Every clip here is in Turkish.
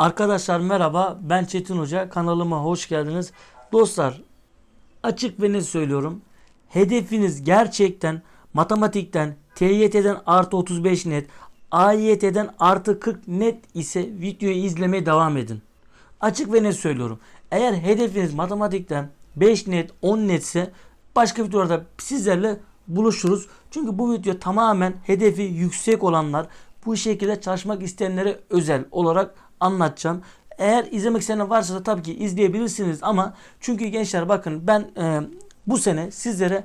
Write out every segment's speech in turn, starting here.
Arkadaşlar merhaba ben Çetin Hoca kanalıma hoş geldiniz. Dostlar açık ve net söylüyorum. Hedefiniz gerçekten matematikten TYT'den artı 35 net AYT'den artı 40 net ise videoyu izlemeye devam edin. Açık ve net söylüyorum. Eğer hedefiniz matematikten 5 net 10 netse başka videolarda sizlerle buluşuruz. Çünkü bu video tamamen hedefi yüksek olanlar bu şekilde çalışmak isteyenlere özel olarak anlatacağım. Eğer izlemek isteyenler varsa da tabii ki izleyebilirsiniz ama çünkü gençler bakın ben e, bu sene sizlere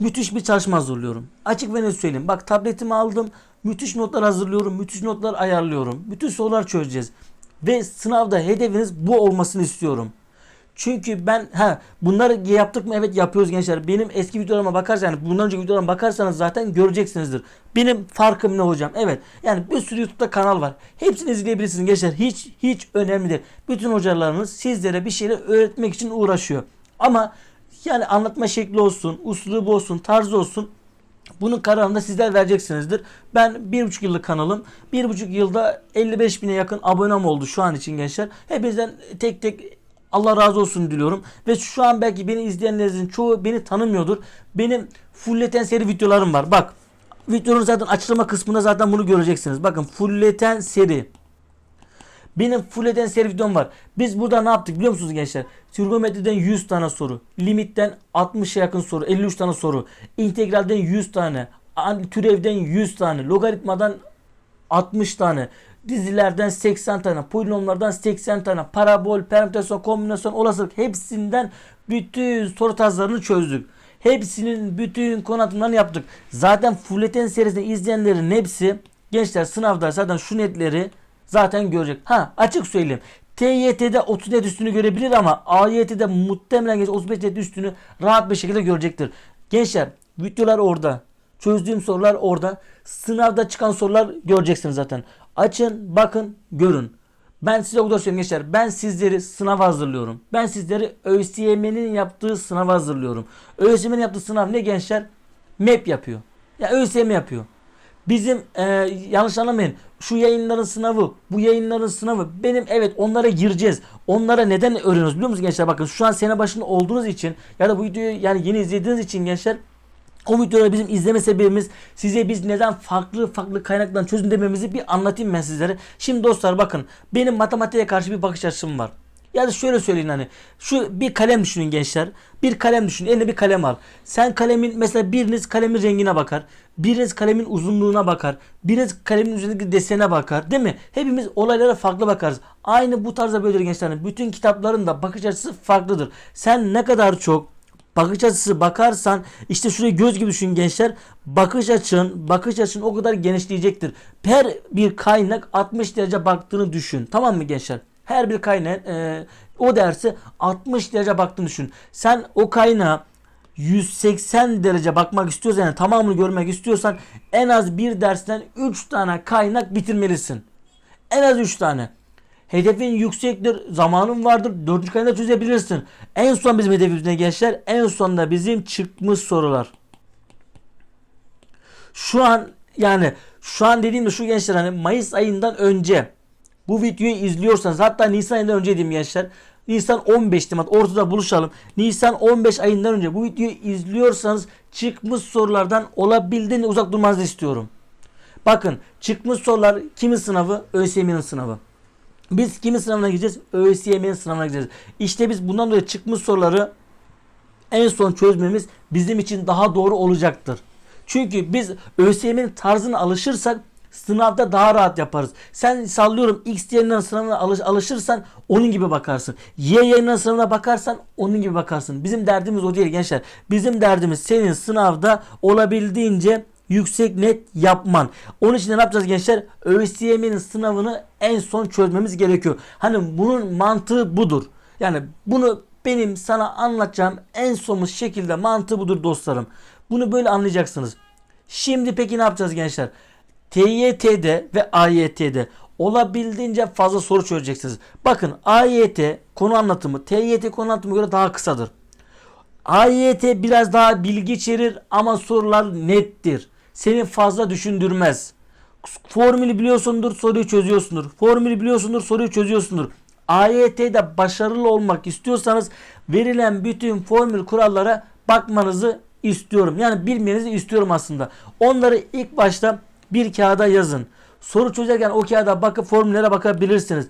müthiş bir çalışma hazırlıyorum. Açık ve net söyleyeyim. Bak tabletimi aldım. Müthiş notlar hazırlıyorum. Müthiş notlar ayarlıyorum. Bütün sorular çözeceğiz. Ve sınavda hedefiniz bu olmasını istiyorum. Çünkü ben ha bunları yaptık mı? Evet yapıyoruz gençler. Benim eski videolarıma bakarsanız yani bundan önceki videolarıma bakarsanız zaten göreceksinizdir. Benim farkım ne hocam? Evet. Yani bir sürü YouTube'da kanal var. Hepsini izleyebilirsiniz gençler. Hiç hiç önemli değil. Bütün hocalarınız sizlere bir şeyler öğretmek için uğraşıyor. Ama yani anlatma şekli olsun, uslubu olsun, tarzı olsun bunun kararını da sizler vereceksinizdir. Ben bir buçuk yıllık kanalım. Bir buçuk yılda 55 bine yakın abonem oldu şu an için gençler. Hepinizden tek tek Allah razı olsun diliyorum. Ve şu an belki beni izleyenlerin çoğu beni tanımıyordur. Benim fulleten seri videolarım var. Bak videonun zaten açıklama kısmında zaten bunu göreceksiniz. Bakın fulleten seri. Benim full eden seri videom var. Biz burada ne yaptık biliyor musunuz gençler? Trigonometriden 100 tane soru. Limitten 60'a yakın soru. 53 tane soru. İntegralden 100 tane. an- Türevden 100 tane. Logaritmadan 60 tane. Dizilerden 80 tane. Polinomlardan 80 tane. Parabol, permütasyon, kombinasyon, olasılık hepsinden bütün soru tarzlarını çözdük. Hepsinin bütün konu atımlarını yaptık. Zaten Fulleten serisini izleyenlerin hepsi gençler sınavda zaten şu netleri zaten görecek. Ha açık söyleyeyim. TYT'de 30 net üstünü görebilir ama AYT'de muhtemelen geç 35 net üstünü rahat bir şekilde görecektir. Gençler videolar orada. Çözdüğüm sorular orada. Sınavda çıkan sorular göreceksiniz zaten. Açın, bakın, görün. Ben size o kadar söyleyeyim gençler. Ben sizleri sınav hazırlıyorum. Ben sizleri ÖSYM'nin yaptığı sınav hazırlıyorum. ÖSYM'nin yaptığı sınav ne gençler? MEP yapıyor. Ya ÖSYM yapıyor. Bizim e, yanlış anlamayın. Şu yayınların sınavı, bu yayınların sınavı. Benim evet onlara gireceğiz. Onlara neden öğreniyoruz biliyor musunuz gençler? Bakın şu an sene başında olduğunuz için ya da bu videoyu yani yeni izlediğiniz için gençler o videoları bizim izleme sebebimiz size biz neden farklı farklı kaynaklardan çözüm dememizi bir anlatayım ben sizlere. Şimdi dostlar bakın benim matematiğe karşı bir bakış açım var. Yani şöyle söyleyin hani şu bir kalem düşünün gençler. Bir kalem düşünün. Eline bir kalem al. Sen kalemin mesela biriniz kalemin rengine bakar. Biriniz kalemin uzunluğuna bakar. Biriniz kalemin üzerindeki desene bakar. Değil mi? Hepimiz olaylara farklı bakarız. Aynı bu tarzda böyledir gençler. Bütün kitapların da bakış açısı farklıdır. Sen ne kadar çok bakış açısı bakarsan işte şurayı göz gibi düşün gençler. Bakış açın, bakış açın o kadar genişleyecektir. Her bir kaynak 60 derece baktığını düşün. Tamam mı gençler? Her bir kaynak e, o dersi 60 derece baktığını düşün. Sen o kaynağa 180 derece bakmak istiyorsan yani tamamını görmek istiyorsan en az bir dersten 3 tane kaynak bitirmelisin. En az 3 tane. Hedefin yüksektir, zamanın vardır, dördüncü kaynağı çözebilirsin. En son bizim hedefimiz ne gençler? En sonunda bizim çıkmış sorular. Şu an yani şu an dediğimde şu gençler hani Mayıs ayından önce bu videoyu izliyorsanız hatta Nisan ayından önce diyeyim gençler. Nisan 15'ti mat ortada buluşalım. Nisan 15 ayından önce bu videoyu izliyorsanız çıkmış sorulardan olabildiğince uzak durmanızı istiyorum. Bakın çıkmış sorular kimin sınavı? ÖSYM'nin sınavı. Biz kimin sınavına gireceğiz? ÖSYM'nin sınavına gireceğiz. İşte biz bundan dolayı çıkmış soruları en son çözmemiz bizim için daha doğru olacaktır. Çünkü biz ÖSYM'nin tarzına alışırsak sınavda daha rahat yaparız. Sen sallıyorum X yayınların sınavına alış, alışırsan onun gibi bakarsın. Y yayınların sınavına bakarsan onun gibi bakarsın. Bizim derdimiz o değil gençler. Bizim derdimiz senin sınavda olabildiğince yüksek net yapman. Onun için ne yapacağız gençler? ÖSYM'nin sınavını en son çözmemiz gerekiyor. Hani bunun mantığı budur. Yani bunu benim sana anlatacağım en somut şekilde mantığı budur dostlarım. Bunu böyle anlayacaksınız. Şimdi peki ne yapacağız gençler? TYT'de ve AYT'de olabildiğince fazla soru çözeceksiniz. Bakın AYT konu anlatımı TYT konu anlatımı göre daha kısadır. AYT biraz daha bilgi içerir ama sorular nettir. Seni fazla düşündürmez. Formülü biliyorsundur, soruyu çözüyorsundur. Formülü biliyorsundur, soruyu çözüyorsundur. AYT'de başarılı olmak istiyorsanız verilen bütün formül kurallara bakmanızı istiyorum. Yani bilmenizi istiyorum aslında. Onları ilk başta bir kağıda yazın. Soru çözerken o kağıda bakıp formüllere bakabilirsiniz.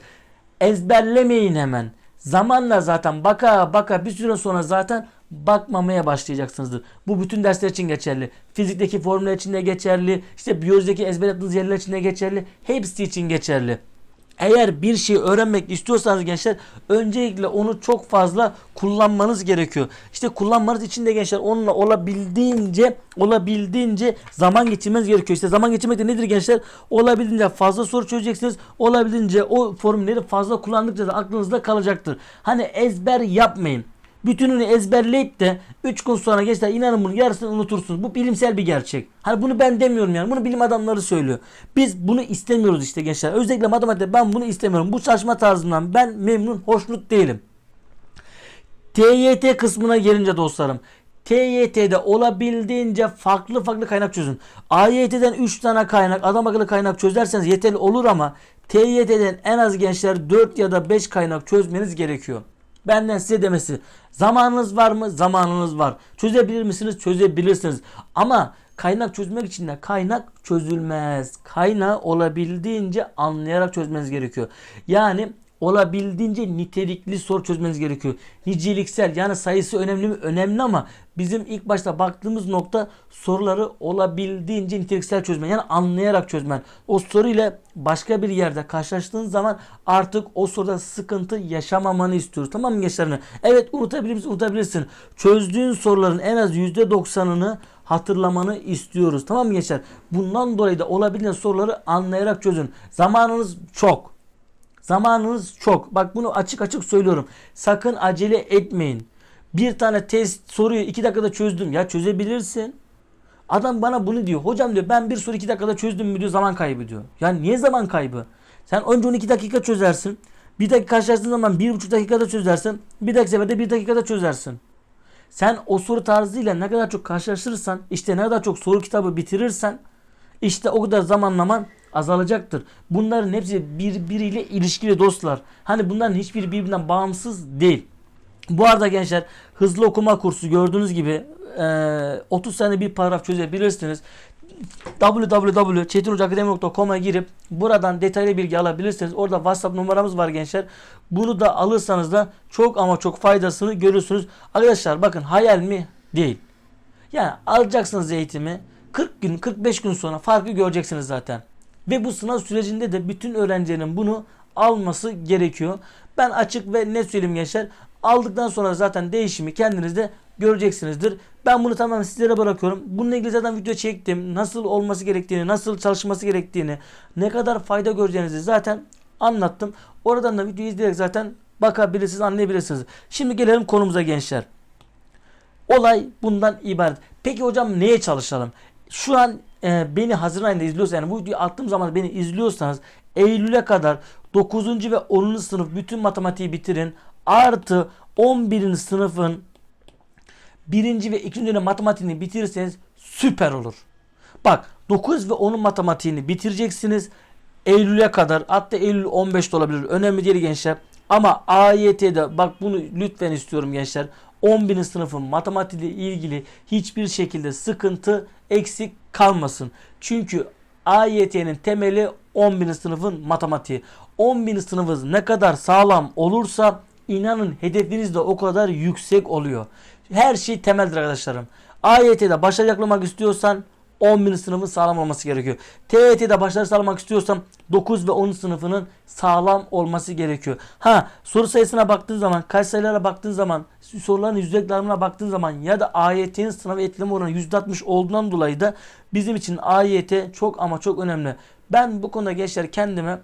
Ezberlemeyin hemen. Zamanla zaten baka baka bir süre sonra zaten bakmamaya başlayacaksınızdır. Bu bütün dersler için geçerli. Fizikteki formüller için de geçerli. İşte biyolojideki ezber yaptığınız yerler için de geçerli. Hepsi için geçerli. Eğer bir şeyi öğrenmek istiyorsanız gençler öncelikle onu çok fazla kullanmanız gerekiyor. İşte kullanmanız için de gençler onunla olabildiğince olabildiğince zaman geçirmeniz gerekiyor. İşte zaman geçirmek de nedir gençler? Olabildiğince fazla soru çözeceksiniz. Olabildiğince o formülleri fazla kullandıkça da aklınızda kalacaktır. Hani ezber yapmayın. Bütününü ezberleyip de 3 gün sonra gençler inanın bunu yarısını unutursunuz. Bu bilimsel bir gerçek. Hani bunu ben demiyorum yani. Bunu bilim adamları söylüyor. Biz bunu istemiyoruz işte gençler. Özellikle matematikte ben bunu istemiyorum. Bu çalışma tarzından ben memnun, hoşnut değilim. TYT kısmına gelince dostlarım. TYT'de olabildiğince farklı farklı kaynak çözün. AYT'den 3 tane kaynak, adam akıllı kaynak çözerseniz yeterli olur ama TYT'den en az gençler 4 ya da 5 kaynak çözmeniz gerekiyor. Benden size demesi. Zamanınız var mı? Zamanınız var. Çözebilir misiniz? Çözebilirsiniz. Ama kaynak çözmek için de kaynak çözülmez. Kaynağı olabildiğince anlayarak çözmeniz gerekiyor. Yani olabildiğince nitelikli soru çözmeniz gerekiyor. Niceliksel yani sayısı önemli mi? Önemli ama bizim ilk başta baktığımız nokta soruları olabildiğince niteliksel çözmen. Yani anlayarak çözmen. O soruyla başka bir yerde karşılaştığın zaman artık o soruda sıkıntı yaşamamanı istiyoruz. Tamam mı gençler? Evet unutabilir misin? Unutabilirsin. Çözdüğün soruların en az %90'ını hatırlamanı istiyoruz. Tamam mı gençler? Bundan dolayı da olabilen soruları anlayarak çözün. Zamanınız çok. Zamanınız çok. Bak bunu açık açık söylüyorum. Sakın acele etmeyin. Bir tane test soruyu 2 dakikada çözdüm. Ya çözebilirsin. Adam bana bunu diyor. Hocam diyor ben bir soru 2 dakikada çözdüm mü diyor zaman kaybı diyor. Ya niye zaman kaybı? Sen önce 12 dakika çözersin. Bir dakika karşılaştığın zaman 1,5 dakikada çözersin. Bir dakika seferde 1 dakikada çözersin. Sen o soru tarzıyla ne kadar çok karşılaştırırsan işte ne kadar çok soru kitabı bitirirsen işte o kadar zamanlaman azalacaktır. Bunların hepsi birbiriyle ilişkili dostlar. Hani bunların hiçbiri birbirinden bağımsız değil. Bu arada gençler hızlı okuma kursu gördüğünüz gibi e, 30 sene bir paragraf çözebilirsiniz. www.çetinhocakademi.com'a girip buradan detaylı bilgi alabilirsiniz. Orada WhatsApp numaramız var gençler. Bunu da alırsanız da çok ama çok faydasını görürsünüz. Arkadaşlar bakın hayal mi? Değil. Yani alacaksınız eğitimi 40 gün 45 gün sonra farkı göreceksiniz zaten. Ve bu sınav sürecinde de bütün öğrencilerin bunu alması gerekiyor. Ben açık ve net söyleyeyim gençler. Aldıktan sonra zaten değişimi kendiniz de göreceksinizdir. Ben bunu tamamen sizlere bırakıyorum. Bununla ilgili zaten video çektim. Nasıl olması gerektiğini, nasıl çalışması gerektiğini, ne kadar fayda göreceğinizi zaten anlattım. Oradan da videoyu izleyerek zaten bakabilirsiniz, anlayabilirsiniz. Şimdi gelelim konumuza gençler. Olay bundan ibaret. Peki hocam neye çalışalım? Şu an e, beni Haziran ayında izliyorsanız yani bu videoyu attığım zaman beni izliyorsanız Eylül'e kadar 9. ve 10. sınıf bütün matematiği bitirin. Artı 11. sınıfın 1. ve 2. dönem matematiğini bitirirseniz süper olur. Bak 9 ve 10'un matematiğini bitireceksiniz. Eylül'e kadar hatta Eylül 15 de olabilir. Önemli değil gençler. Ama AYT'de bak bunu lütfen istiyorum gençler. 11. sınıfın matematiğiyle ilgili hiçbir şekilde sıkıntı eksik kalmasın. Çünkü AYT'nin temeli 11. sınıfın matematiği. 11. sınıfınız ne kadar sağlam olursa inanın hedefiniz de o kadar yüksek oluyor. Her şey temeldir arkadaşlarım. AYT'de başarı yakalamak istiyorsan 11. sınıfın sağlam olması gerekiyor. TYT'de başarı sağlamak istiyorsam 9 ve 10 sınıfının sağlam olması gerekiyor. Ha soru sayısına baktığın zaman, kaç sayılara baktığın zaman, soruların yüzdelik dağılımına baktığın zaman ya da AYT'nin sınav etkileme oranı %60 olduğundan dolayı da bizim için AYT çok ama çok önemli. Ben bu konuda gençler kendime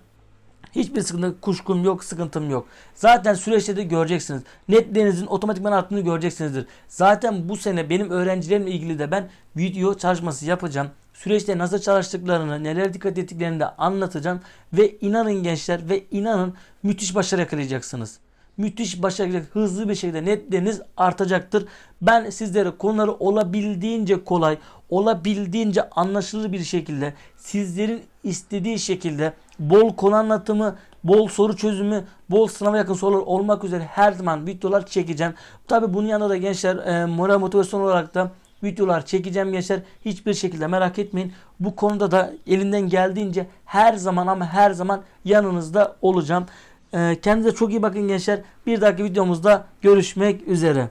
Hiçbir sıkıntı, kuşkum yok, sıkıntım yok. Zaten süreçte de göreceksiniz. Netlerinizin otomatikman arttığını göreceksinizdir. Zaten bu sene benim öğrencilerimle ilgili de ben video çalışması yapacağım. Süreçte nasıl çalıştıklarını, neler dikkat ettiklerini de anlatacağım. Ve inanın gençler ve inanın müthiş başarı yakalayacaksınız. Müthiş başarılı hızlı bir şekilde netleriniz artacaktır. Ben sizlere konuları olabildiğince kolay, olabildiğince anlaşılır bir şekilde sizlerin istediği şekilde bol konu anlatımı, bol soru çözümü, bol sınava yakın sorular olmak üzere her zaman videolar çekeceğim. Tabi bunun yanında da gençler e, moral motivasyon olarak da videolar çekeceğim gençler. Hiçbir şekilde merak etmeyin. Bu konuda da elinden geldiğince her zaman ama her zaman yanınızda olacağım. E, kendinize çok iyi bakın gençler. Bir dahaki videomuzda görüşmek üzere.